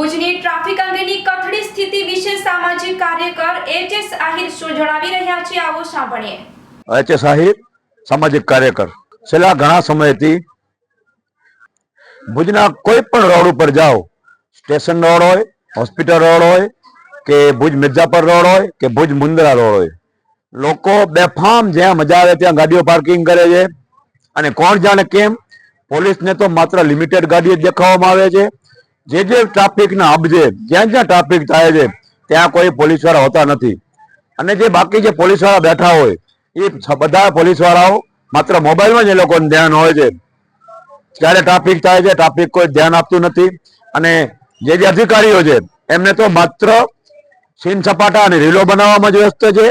ભુજની ટ્રાફિક અંગેની કથળી સ્થિતિ વિશે સામાજિક કાર્યકર એચ આહિર શું જણાવી રહ્યા છે આવો સાંભળીએ. એચ આહિર, સામાજિક કાર્યકર. છેલ્લા ઘણા સમયથી ભુજના કોઈ પણ રોડ ઉપર જાઓ, સ્ટેશન રોડ હોય, હોસ્પિટલ રોડ હોય, કે ભુજ મિર્જાપર રોડ હોય, કે ભુજ મુંદરા રોડ હોય, લોકો બેફામ જ્યાં મજા આવે ત્યાં ગાડીઓ પાર્કિંગ કરે છે. અને કોણ જાણે કેમ, પોલીસને તો માત્ર લિમિટેડ ગાડીઓ દેખાવામાં આવે છે. જે જે ટ્રાફિકના હબ છે જ્યાં જ્યાં ટ્રાફિક થાય છે, ત્યાં કોઈ પોલીસવાળા હોતા નથી. અને જે બાકી જે પોલીસવાળા બેઠા હોય, એ બધા પોલીસવાળાઓ માત્ર મોબાઈલમાં જ એ લોકોને ધ્યાન હોય છે. ત્યારે ટ્રાફિક થાય છે ટ્રાફિક કોઈ ધ્યાન આપતું નથી. અને જે જે અધિકારીઓ છે, એમને તો માત્ર સીન સપાટા અને રીલો બનાવવામાં જ વ્યસ્ત છે.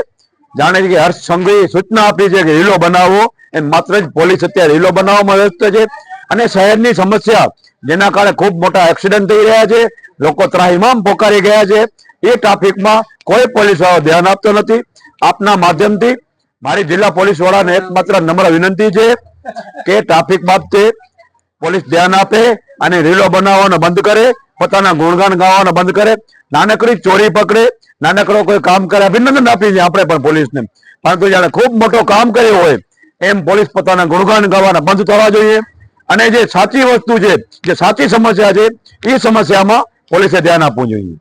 જાણે કે હર્ષ સંઘવી સૂચના આપી છે કે રીલો બનાવો, એમ માત્ર જ પોલીસ અત્યારે રીલો બનાવવામાં વ્યસ્ત છે. અને શહેરની સમસ્યા જેના કારણે ખૂબ મોટા એક્સિડન્ટ થઈ રહ્યા છે. લોકો ત્રાહિમામ પોકારી ગયા છે. એ ટ્રાફિકમાં કોઈ પોલીસ વાળો ધ્યાન આપતો નથી. આપના માધ્યમથી મારી જિલ્લા પોલીસ વાળાને એકમાત્ર નમ્ર વિનંતી છે કે ટ્રાફિક બાબતે પોલીસ ધ્યાન આપે અને રીલો બનાવવાનો બંધ કરે, પોતાના ગુણગાન ગાવાનો બંધ કરે. નાનકડી ચોરી પકડે, નાનકડો કોઈ કામ કરે, અભિનંદન આપીએ છીએ આપણે પણ પોલીસને. પરંતુ જ્યારે ખૂબ મોટો કામ કર્યો હોય, એમ પોલીસ પોતાના ગુણગાન ગાવાના બંધ થવા જોઈએ. અને જે સાચી વસ્તુ છે, જે સાચી સમસ્યા છે, એ સમસ્યામાં પોલીસે ધ્યાન આપવું જોઈએ.